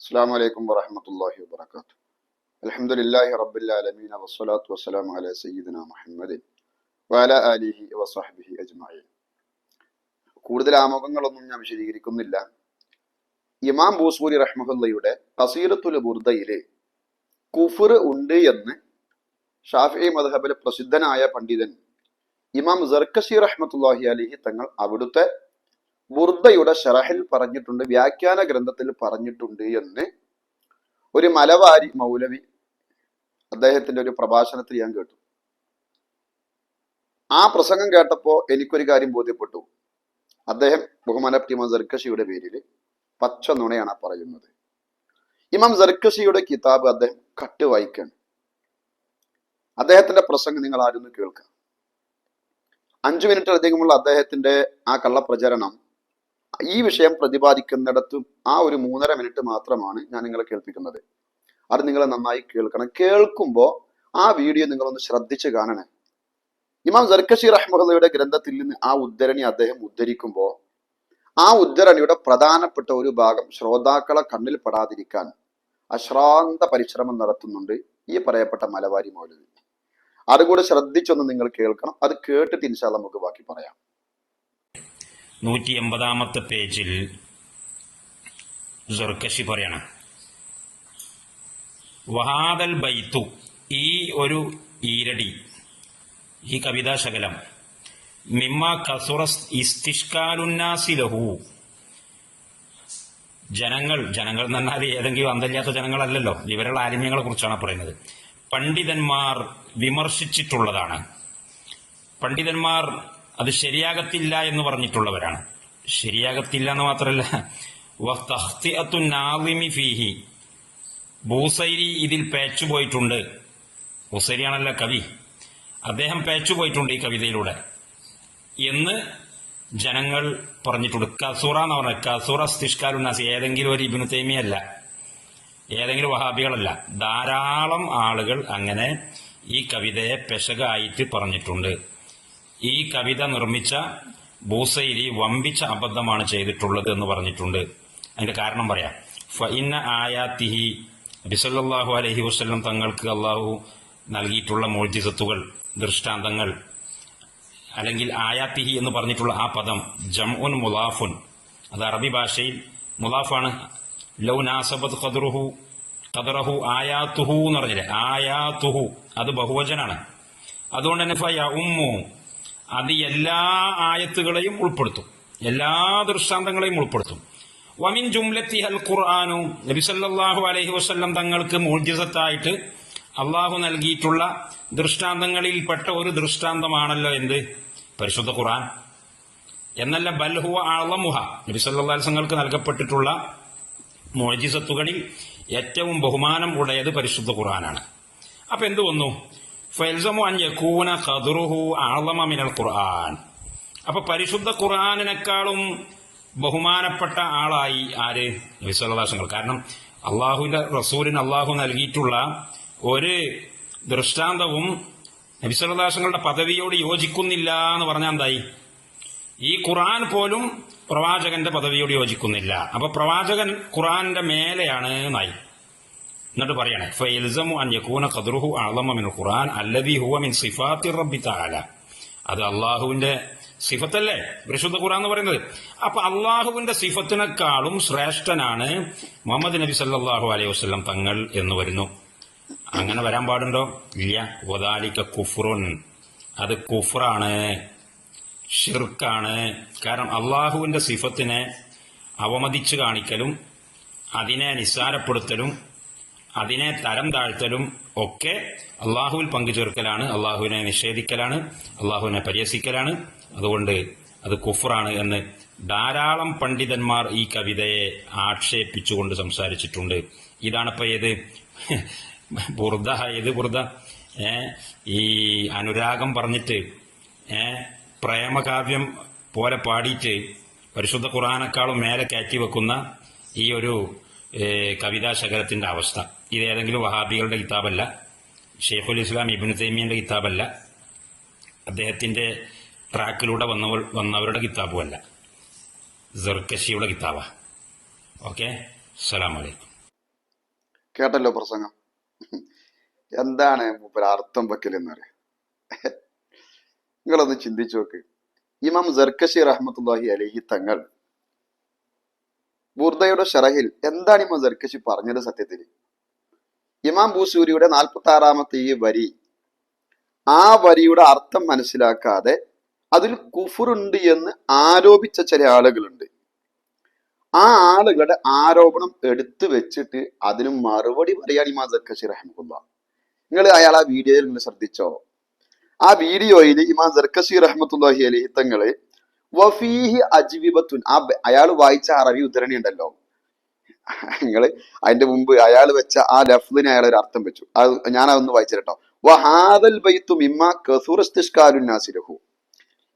അസ്സാം വലൈക്കും വാഹമത്തല്ലാഹി വാത്തു അലഹമുല്ലാഹി റബ്ബുല്ലാലമീൻ വസ്സലാത്തു വസ്സലാം അല സയ്യിദിന മുഹമ്മദ് വാല അലിഹി വസാഹിബിഹി അജ്മായിൻ കൂടുതൽ ആമുഖങ്ങളൊന്നും ഞാൻ വിശദീകരിക്കുന്നില്ല. ഇമാം ബൂസൂരി റഹ്മുല്ലയുടെ കസീറത്തുൽ ബുർദയിൽ കുഫുർ ഉണ്ട് എന്ന് ഷാഫി മദ്ഹബിലെ പ്രസിദ്ധനായ പണ്ഡിതൻ ഇമാം ജർക്കസി റഹ്മത്തുല്ലാഹി അലിഹി തങ്ങൾ അവിടുത്തെ ബുർദയുടെ ഷറഹിൽ പറഞ്ഞിട്ടുണ്ട് വ്യാഖ്യാന ഗ്രന്ഥത്തിൽ പറഞ്ഞിട്ടുണ്ട് എന്ന്. ഒരു മലവാരി മൗലവി അദ്ദേഹത്തിന്റെ ഒരു പ്രഭാഷണത്തിൽ ഞാൻ കേട്ടു. ആ പ്രസംഗം കേട്ടപ്പോ എനിക്കൊരു കാര്യം ബോധ്യപ്പെട്ടു. അദ്ദേഹം ബഹുമാനപ്തി ഇമാം സർക്കഷിയുടെ പേരിൽ പച്ച നുണയാണ് പറയുന്നത്. ഇമാം സർക്കഷിയുടെ കിതാബ് അദ്ദേഹം കട്ട് വായിക്കാണ്. അദ്ദേഹത്തിന്റെ പ്രസംഗം നിങ്ങൾ ആരും കേൾക്കാം. അഞ്ചു മിനിറ്റ് അധികമുള്ള അദ്ദേഹത്തിന്റെ ആ കള്ളപ്രചരണം ഈ വിഷയം പ്രതിപാദിക്കുന്നിടത്തും ആ ഒരു മൂന്നര മിനിറ്റ് മാത്രമാണ് ഞാൻ നിങ്ങളെ കേൾപ്പിക്കുന്നത്. അത് നിങ്ങൾ നന്നായി കേൾക്കണം. കേൾക്കുമ്പോൾ ആ വീഡിയോ നിങ്ങളൊന്ന് ശ്രദ്ധിച്ച് കാണണേ. ഇമാം സർക്കഷി റഹ്മുള്ളയുടെ ഗ്രന്ഥത്തിൽ നിന്ന് ആ ഉദ്ധരണി അദ്ദേഹം ഉദ്ധരിക്കുമ്പോൾ ആ ഉദ്ധരണിയുടെ പ്രധാനപ്പെട്ട ഒരു ഭാഗം ശ്രോതാക്കളെ കണ്ണിൽ പെടാതിരിക്കാൻ അശ്രാന്ത പരിശ്രമം നടത്തുന്നുണ്ട് ഈ പറയപ്പെട്ട മലവാരി മൗലവി. അതുകൂടെ ശ്രദ്ധിച്ചൊന്ന് നിങ്ങൾ കേൾക്കണം. അത് കേട്ടിട്ട് ഇൻഷാല്ല നമുക്ക് ബാക്കി പറയാം. നൂറ്റി എൺപതാമത്തെ പേജിൽ സുർക്കശി പറയണം. വഹാദൽ ബൈത്തു ഈ ഒരു ഈരടി ഈ കവിതാശകലം മിമ്മ കസുറസ് ലഹു. ജനങ്ങൾ ജനങ്ങൾ എന്ന് ഏതെങ്കിലും അന്തല്ലാത്ത ജനങ്ങളല്ലല്ലോ. ഇവരുള്ള ആലിമ്യങ്ങളെ കുറിച്ചാണ് പറയുന്നത്. പണ്ഡിതന്മാർ വിമർശിച്ചിട്ടുള്ളതാണ്. പണ്ഡിതന്മാർ അത് ശരിയാകത്തില്ല എന്ന് പറഞ്ഞിട്ടുള്ളവരാണ്. ശരിയാകത്തില്ല എന്ന് നാളിമി ഫീഹി. ബൂസൈരി ഇതിൽ പേച്ചുപോയിട്ടുണ്ട് ബൂസൈരിയാണല്ലോ കവി. അദ്ദേഹം പേച്ചുപോയിട്ടുണ്ട് ഈ കവിതയിലൂടെ. എന്ന് ജനങ്ങൾ പറഞ്ഞിട്ടുണ്ട്. കസൂറ എന്ന് പറഞ്ഞത് കസൂറ സ്തിഷ്കാലുന്നാസ് ഏതെങ്കിലും ഒരു ഇബിനു തേമിയല്ല ഏതെങ്കിലും വഹാബികളല്ല. ധാരാളം ആളുകൾ അങ്ങനെ ഈ കവിതയെ പെശകായിട്ട് പറഞ്ഞിട്ടുണ്ട്. ഈ കവിത നിർമ്മിച്ച ബൂസൈലി വമ്പിച്ച അബദ്ധമാണ് ചെയ്തിട്ടുള്ളത് എന്ന് പറഞ്ഞിട്ടുണ്ട്. അതിന്റെ കാരണം പറയാം. ഫഇന്ന ആയാത്തിഹി ബിസല്ലാഹു അലഹി വസ്ലം തങ്ങൾക്ക് അള്ളാഹു നൽകിയിട്ടുള്ള മോജിസത്തുകൾ ദൃഷ്ടാന്തങ്ങൾ അല്ലെങ്കിൽ ആയാത്തിഹി എന്ന് പറഞ്ഞിട്ടുള്ള ആ പദം ജംഉൻ മുലാഫുൻ. അത് അറബി ഭാഷയിൽ മുലാഫാണ്. ലൗ നാസബത് ഖദറുഹു ഖദറഹു ആയാത്തുഹു എന്ന് പറഞ്ഞില്ലേ? ആയാത്തുഹു അത് ബഹുവചനാണ്. അതുകൊണ്ട് തന്നെ ഫയ ഉമ്മു അത് എല്ലാ ആയത്തുകളെയും ഉൾപ്പെടുത്തും. എല്ലാ ദൃഷ്ടാന്തങ്ങളെയും ഉൾപ്പെടുത്തും. വമിൻ ജുംലത്തി അൽ ഖുർആാനു നബിസല്ലാഹു അലഹി വസ്ല്ലം തങ്ങൾക്ക് മൂർജിസത്തായിട്ട് അള്ളാഹു നൽകിയിട്ടുള്ള ദൃഷ്ടാന്തങ്ങളിൽപ്പെട്ട ഒരു ദൃഷ്ടാന്തമാണല്ലോ എന്ത്? പരിശുദ്ധ ഖുർആൻ. എന്നല്ല ബൽഹുവ ആളമുഹ നബി സല്ലാസ്ങ്ങൾക്ക് നൽകപ്പെട്ടിട്ടുള്ള മോജിസത്തുകളിൽ ഏറ്റവും ബഹുമാനം ഉടയത് പരിശുദ്ധ ഖുർആനാണ്. അപ്പൊ എന്തു വന്നു? ഫെൽസമു അൻ യക്കൂന ഖദറുഹു അഅളമ മിനൽ ഖുർആൻ അപ്പോൾ പരിശുദ്ധ ഖുർആനിനേക്കാളും ബഹുമാനപ്പെട്ട ആളായി ആര്? വിശ്വലാസങ്ങൾ കാരണം അള്ളാഹുവിന്റെ റസൂലിന് അല്ലാഹു നൽകിയിട്ടുള്ള ഒരു ദൃഷ്ടാന്തവും നബി നബിസ്വലാസങ്ങളുടെ പദവിയോട് യോജിക്കുന്നില്ല എന്ന് പറഞ്ഞാൽ എന്തായി? ഈ ഖുർആൻ പോലും പ്രവാചകന്റെ പദവിയോട് യോജിക്കുന്നില്ല. അപ്പൊ പ്രവാചകൻ ഖുർആന്റെ മേലെയാണ് എന്നായി. എന്നിട്ട് പറയാണ് അൻ മിൻ ഹുവ മിൻ തആല. അത് അള്ളാഹുവിന്റെ സിഫത്തല്ലേ? പരിശുദ്ധ ഖുർആൻ എന്ന് പറയുന്നത്. അപ്പൊ അള്ളാഹുവിന്റെ സിഫത്തിനേക്കാളും ശ്രേഷ്ഠനാണ് മുഹമ്മദ് നബി സല്ലാഹു അലൈഹി വസ്ലം തങ്ങൾ എന്ന് വരുന്നു. അങ്ങനെ വരാൻ പാടുണ്ടോ? ഇല്ല. ഒതാലിക്ക കുഫ്റുൻ. അത് കുഫ്രാണ് ഷിർക്കാണ്. കാരണം അള്ളാഹുവിന്റെ സിഫത്തിനെ അവമതിച്ചു കാണിക്കലും അതിനെ നിസ്സാരപ്പെടുത്തലും അതിനെ തരം താഴ്ത്തലും ഒക്കെ അള്ളാഹുവിൽ പങ്കുചേർക്കലാണ്. അള്ളാഹുവിനെ നിഷേധിക്കലാണ്. അള്ളാഹുവിനെ പരിഹസിക്കലാണ്. അതുകൊണ്ട് അത് കുഫറാണ് എന്ന് ധാരാളം പണ്ഡിതന്മാർ ഈ കവിതയെ ആക്ഷേപിച്ചുകൊണ്ട് സംസാരിച്ചിട്ടുണ്ട്. ഇതാണിപ്പോ ഏത്? ബുർദ ഏത് ബുർദ? ഈ അനുരാഗം പറഞ്ഞിട്ട് പ്രേമകാവ്യം പോലെ പാടിയിട്ട് പരിശുദ്ധ ഖുറാനേക്കാളും മേലെ കയറ്റി വെക്കുന്ന ഈ ഒരു കവിതാശകലത്തിന്റെ അവസ്ഥ. ഇത് ഏതെങ്കിലും വഹാബികളുടെ കിതാബല്ല. ഷെയ്ഖുൽ ഇസ്ലാം ഇബിൻ തൈമിയന്റെ കിതാബല്ല. അദ്ദേഹത്തിന്റെ ട്രാക്കിലൂടെ വന്നവർ വന്നവരുടെ കിതാബുമല്ല. ജർക്കശിയുടെ കിതാബ. ഓക്കെ? അസ്സലാമലൈക്കും. കേട്ടല്ലോ പ്രസംഗം. എന്താണ് അർത്ഥം വെക്കൽ എന്നറിയാം നിങ്ങളൊന്ന് ചിന്തിച്ചു നോക്ക്. ഇമാം ജർക്കഷി റഹ്മത്തുല്ലാഹി അലഹി തങ്ങൾ ബുർദയുടെ ഷറഹിൽ എന്താണ് ഇമാം ജർക്കഷി പറഞ്ഞത് സത്യത്തിൽ ഇമാം ബൂസൂരിയുടെ നാൽപ്പത്തി ആറാമത്തെ ഈ വരി ആ വരിയുടെ അർത്ഥം മനസ്സിലാക്കാതെ അതിൽ കുഫുറുണ്ട് എന്ന് ആരോപിച്ച ചില ആളുകളുണ്ട്. ആ ആളുകളുടെ ആരോപണം എടുത്തു വെച്ചിട്ട് അതിന് മറുപടി പറയാൻ ഇമാം ജർക്കഷി റഹ്മുല്ല നിങ്ങൾ അയാൾ ആ വീഡിയോയിൽ നിങ്ങൾ ശ്രദ്ധിച്ചോ? ആ വീഡിയോയിൽ ഇമാം ജർക്കഷി റഹ്മത്തുല്ലാഹി അലിഹിത്തങ്ങൾ തങ്ങൾ വഫീഹി അജ്വിബത്തുൻ ആ അയാൾ വായിച്ച അറബി ഉദ്ധരണി ഉണ്ടല്ലോ നിങ്ങൾ അതിന്റെ മുമ്പ് അയാൾ വെച്ച ആ ലഫ്ദിന് അയാൾ ഒരു അർത്ഥം വെച്ചു. അത് ഞാൻ അതൊന്ന് വായിച്ചിട്ടോ വഹാദൽ ബൈത്തു മിമ്മ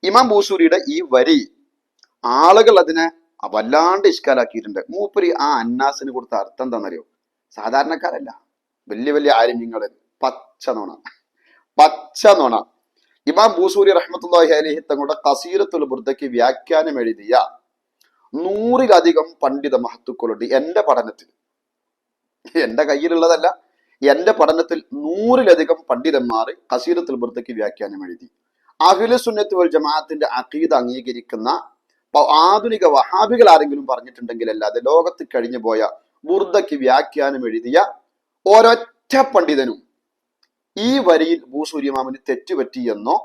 ഇമാം ബൂസൂരിയുടെ ഈ വരി ആളുകൾ അതിനെ വല്ലാണ്ട് ഇഷ്കാലാക്കിയിട്ടുണ്ട്. മൂപ്പര് ആ അന്നാസിന് കൊടുത്ത അർത്ഥം എന്താണെന്നറിയോ സാധാരണക്കാരല്ല. വലിയ വലിയ ആലിമ്യങ്ങൾ പച്ച നുണ. പച്ച നുണ. ഇമാം ബൂസൂരി റഹ്മത്തുള്ളാഹി അലഹി തങ്ങളുടെ ഖസീറത്തുൽ ബുർദയ്ക്ക് വ്യാഖ്യാനം എഴുതിയ നൂറിലധികം പണ്ഡിത മഹത്തുക്കളുണ്ട് എന്റെ പഠനത്തിൽ. എന്റെ കയ്യിലുള്ളതല്ല എന്റെ പഠനത്തിൽ നൂറിലധികം പണ്ഡിതന്മാർ കസീരത്തുൽ ബുർദയ്ക്ക് വ്യാഖ്യാനം എഴുതി. അഖില സുന്നത്ത് വൽ ജമാഅത്തിന്റെ അഖീദ അംഗീകരിക്കുന്ന ആധുനിക വഹാബികൾ ആരെങ്കിലും പറഞ്ഞിട്ടുണ്ടെങ്കിൽ അല്ലാതെ ലോകത്ത് കഴിഞ്ഞു പോയ ബുർദയ്ക്ക് വ്യാഖ്യാനം എഴുതിയ ഒരൊറ്റ പണ്ഡിതനും ഈ വരിയിൽ ഭൂസൂര്യമാമന് തെറ്റുപറ്റിയെന്നോ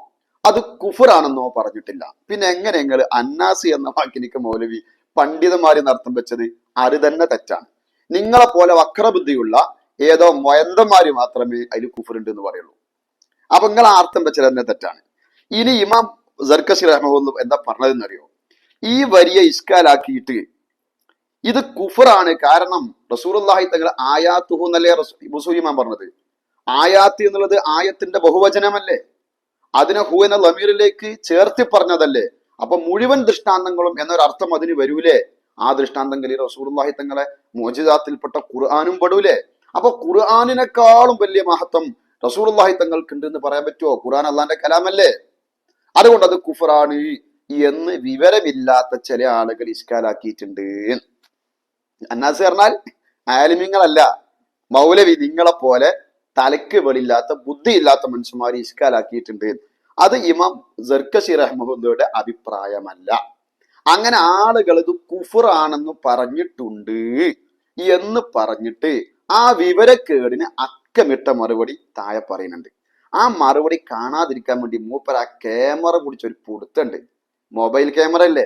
അത് കുഫറാണെന്നോ പറഞ്ഞിട്ടില്ല. പിന്നെ എങ്ങനെ നിങ്ങൾ അന്നാസി എന്ന വാക്കിനിക്ക് മൗലവി പണ്ഡിതന്മാരെ നടത്തം വെച്ചത് അത് തന്നെ തെറ്റാണ്. നിങ്ങളെ പോലെ വക്രബുദ്ധിയുള്ള ഏതോ മൊയന്തന്മാര് മാത്രമേ അതിൽ കുഫറുണ്ട് എന്ന് പറയുള്ളൂ. അപ്പൊ നിങ്ങൾ ആർത്തം അർത്ഥം വെച്ചത് തന്നെ തെറ്റാണ്. ഇനി ഇമാം ജർക്കസി റഹ്മുല്ല എന്താ പറഞ്ഞതെന്നറിയോ? ഈ വരിയെ ഇഷ്കാലാക്കിയിട്ട് ഇത് കുഫറാണ് കാരണം റസൂറുല്ലാഹി തങ്ങൾ ആയാത്തുഹു എന്നല്ലേ ഇമാം പറഞ്ഞത്? ആയാത്ത് എന്നുള്ളത് ആയത്തിന്റെ ബഹുവചനമല്ലേ? അതിനെ ഹു എന്ന ലമീറിലേക്ക് ചേർത്തി പറഞ്ഞതല്ലേ? അപ്പൊ മുഴുവൻ ദൃഷ്ടാന്തങ്ങളും എന്നൊരർത്ഥം അതിന് വരൂലേ? ആ ദൃഷ്ടാന്തങ്ങളിൽ റസൂർലാഹി തങ്ങളെ മോചിതാത്തിൽപ്പെട്ട ഖുർആാനും പെടൂലേ? അപ്പൊ ഖുർആാനിനെക്കാളും വലിയ മഹത്വം റസൂർലാഹി തങ്ങൾക്കുണ്ട് എന്ന് പറയാൻ പറ്റുമോ? ഖുർആൻ അള്ളാന്റെ കലാമല്ലേ? അതുകൊണ്ട് അത് കുഫറാണ്. എന്ന് വിവരമില്ലാത്ത ചില ആളുകൾ ഇഷ്കാലാക്കിയിട്ടുണ്ട് അന്നാസ് പറഞ്ഞാൽ ആലിമ്യങ്ങളല്ല മൗലവി നിങ്ങളെ പോലെ തലക്ക് വെളിയില്ലാത്ത ബുദ്ധിയില്ലാത്ത മനുഷ്യന്മാർ ഇസ്കാലാക്കിയിട്ടുണ്ട്. അത് ഇമാം ജർക്കഷി റഹ്മുല്ലയുടെ അഭിപ്രായമല്ല. അങ്ങനെ ആളുകൾ ഇത് കുഫറാണെന്ന് പറഞ്ഞിട്ടുണ്ട് എന്ന് പറഞ്ഞിട്ട് ആ വിവരക്കേടിന് അക്കമിട്ട മറുപടി താഴെ പറയുന്നുണ്ട്. ആ മറുപടി കാണാതിരിക്കാൻ വേണ്ടി മൂപ്പർ ആ ക്യാമറ പിടിച്ചൊരു പൊടുത്തുണ്ട്. മൊബൈൽ ക്യാമറ അല്ലേ?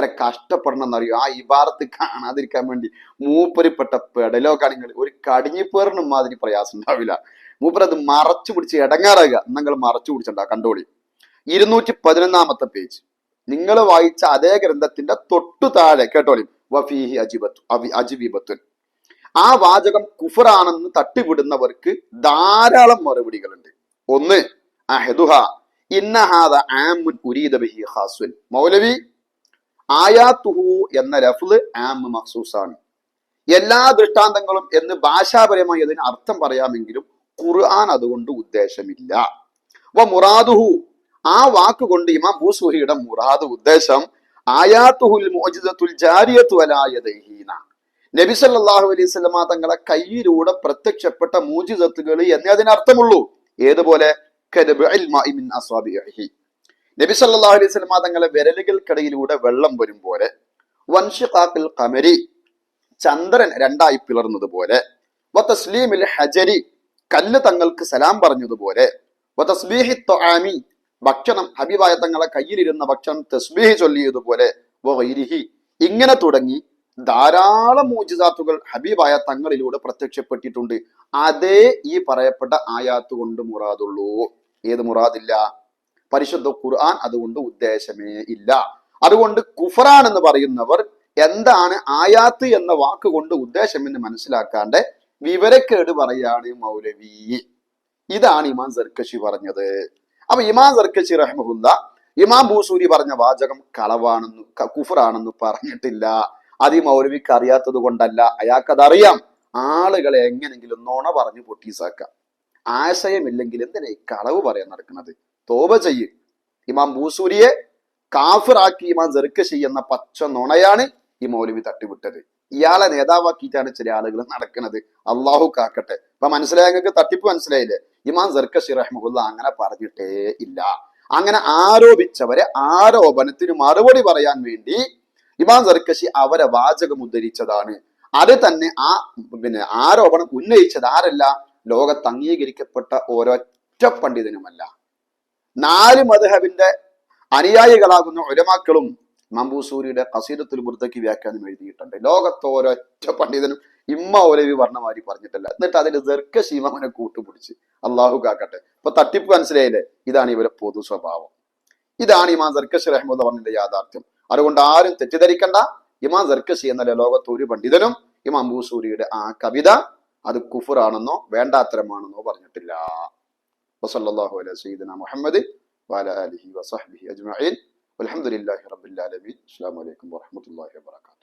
ഇത്ര കഷ്ടപ്പെടണം എന്നറിയോ ആ ഇബാറത്ത് കാണാതിരിക്കാൻ വേണ്ടി മൂപ്പരിപ്പെട്ട പെടലോ കാണിങ്ങൾ ഒരു കടിഞ്ഞിപ്പേറിനും മാതിരി പ്രയാസം ഉണ്ടാവില്ല. മൂപ്പർ അത് മറച്ചു പിടിച്ച് ഇടങ്ങാറാകുക. നിങ്ങൾ മറച്ചു പിടിച്ചിട്ടുണ്ടാ കണ്ടോളി. ഇരുന്നൂറ്റി പതിനൊന്നാമത്തെ പേജ്. നിങ്ങൾ വായിച്ച അതേ ഗ്രന്ഥത്തിന്റെ തൊട്ടു താഴെ കേട്ടോളി. വഫീഹി അജിബത്തു അജിബിബത്തുൻ ആ വാചകം കുഫറാണെന്ന് തട്ടിവിടുന്നവർക്ക് ധാരാളം മറുപടികളുണ്ട്. ഒന്ന് അഹദുഹ ഇന്നഹാദ ആമുൻ ഉരീദ ബിഹി ഖാസുൻ. മൗലവി ആയാത്തുഹു എന്ന ലഫ്ല് ആം മഹസൂസാണ് എല്ലാ ദൃഷ്ടാന്തങ്ങളും എന്ന് ഭാഷാപരമായി അതിന് അർത്ഥം പറയാമെങ്കിലും ഖുർആൻ അതുകൊണ്ട് ഉദ്ദേശമില്ല. വ മുറാദുഹു ആ വാക്കുകൊണ്ട് ഇമാം ഭൂസുഹിയുടെ മുറാദ് ഉദ്ദേശം ആയാത്തുഹുൽ നബി സല്ലാഹു അലൈഹി തങ്ങളെ കയ്യിലൂടെ പ്രത്യക്ഷപ്പെട്ട മോചിതത്തുകൾ എന്നേ അതിനർത്ഥമുള്ളൂ. ഏതുപോലെ? അസ്വാബിഹി നബി സല്ലാ അലൈഹി വസല്ലമ തങ്ങളെ വിരലുകൾക്കിടയിലൂടെ വെള്ളം വരും പോലെ വൻഷിഖാക്കിൽ കമരി ചന്ദ്രൻ രണ്ടായി പിളർന്നത് പോലെ ഹജരി കല്ല് തങ്ങൾക്ക് സലാം പറഞ്ഞതുപോലെ വ തസ്ബീഹി ഭക്ഷണം ഹബീബായ തങ്ങളെ കയ്യിലിരുന്ന ഭക്ഷണം തസ്ബീഹി ചൊല്ലിയതുപോലെ ഇങ്ങനെ തുടങ്ങി ധാരാളം മൂജിസാത്തുകൾ ഹബീബായ തങ്ങളിലൂടെ പ്രത്യക്ഷപ്പെട്ടിട്ടുണ്ട്. അതേ ഈ പറയപ്പെട്ട ആയാത്ത് കൊണ്ട് മുറാദുള്ളൂ. ഏത് മുറാദില്ല? പരിശുദ്ധ ഖുർആൻ അതുകൊണ്ട് ഉദ്ദേശമേ ഇല്ല. അതുകൊണ്ട് കുഫറാൻ എന്ന് പറയുന്നവർ എന്താണ് ആയാത്ത് എന്ന വാക്ക് കൊണ്ട് ഉദ്ദേശം എന്ന് മനസ്സിലാക്കാണ്ട് വിവരക്കേട് പറയാണ് മൗലവി. ഇതാണ് ഇമാം സർക്കശി പറഞ്ഞത്. അപ്പൊ ഇമാം സർക്കശി റഹ്മുല്ല ഇമാം ഭൂസൂരി പറഞ്ഞ വാചകം കളവാണെന്ന് കുഫറാണെന്ന് പറഞ്ഞിട്ടില്ല. അത് ഈ മൗലവിക്ക് അറിയാത്തത് കൊണ്ടല്ല. അയാൾക്കതറിയാം. ആളുകളെ എങ്ങനെങ്കിലും നോണ പറഞ്ഞു പൊട്ടീസാക്കാം. ആശയമില്ലെങ്കിൽ എന്തിനാ ഈ കളവ് പറയാൻ നടക്കുന്നത്? തോപ ചെയ്യും. ഇമാം ഭൂസൂരിയെ കാഫിറാക്കി ഇമാം ജെറുക്കശി എന്ന പച്ച നുണയാണ് ഈ മൗലവി തട്ടിവിട്ടത്. ഇയാളെ നേതാവാക്കിയിട്ടാണ് ചില ആളുകൾ നടക്കുന്നത്. അള്ളാഹു കാക്കട്ടെ. ഇപ്പൊ മനസ്സിലായ നിങ്ങൾക്ക് തട്ടിപ്പ് മനസ്സിലായില്ലേ? ഇമാം സർക്കഷി റഹ്മുല്ല അങ്ങനെ പറഞ്ഞിട്ടേ ഇല്ല. അങ്ങനെ ആരോപിച്ചവരെ ആരോപണത്തിന് മറുപടി പറയാൻ വേണ്ടി ഇമാം സർക്കശി അവരെ വാചകം ഉദ്ധരിച്ചതാണ്. അത് തന്നെ ആ പിന്നെ ആരോപണം ഉന്നയിച്ചത് ആരല്ല? ലോകത്ത് അംഗീകരിക്കപ്പെട്ട ഓരോറ്റ പണ്ഡിതനുമല്ല. നാല് മധുഹബിന്റെ അനുയായികളാകുന്ന ഒരമാക്കളും മമ്പൂസൂരിയുടെ കസീരത്തുൽ ബുർദയ്ക്ക് വ്യാഖ്യാനം എഴുതിയിട്ടുണ്ട്. ലോകത്ത് ഒരൊറ്റ പണ്ഡിതനും ഇമ്മ ഒലവി വർണമാരി പറഞ്ഞിട്ടില്ല. എന്നിട്ട് അതിന്റെ ദീർഘശീമ ശീമനെ കൂട്ടുപിടിച്ച് അള്ളാഹു കാക്കട്ടെ. ഇപ്പൊ തട്ടിപ്പ് മനസ്സിലായില്ലേ? ഇതാണ് ഇവരെ പൊതു സ്വഭാവം. ഇതാണ് ഇമാൻ സർക്കശി റഹ്മുദ് പറഞ്ഞിന്റെ യാഥാർത്ഥ്യം. അതുകൊണ്ട് ആരും തെറ്റിദ്ധരിക്കണ്ട. ഇമാൻ സർക്കശി എന്നല്ല ലോകത്ത് ഒരു പണ്ഡിതനും ഇമാം ബൂസൂരിയുടെ ആ കവിത അത് കുഫുറാണെന്നോ വേണ്ടാത്തരമാണെന്നോ പറഞ്ഞിട്ടില്ല. وصلى الله على سيدنا محمد وعلى آله وصحبه أجمعين والحمد لله رب العالمين. السلام عليكم ورحمة الله وبركاته.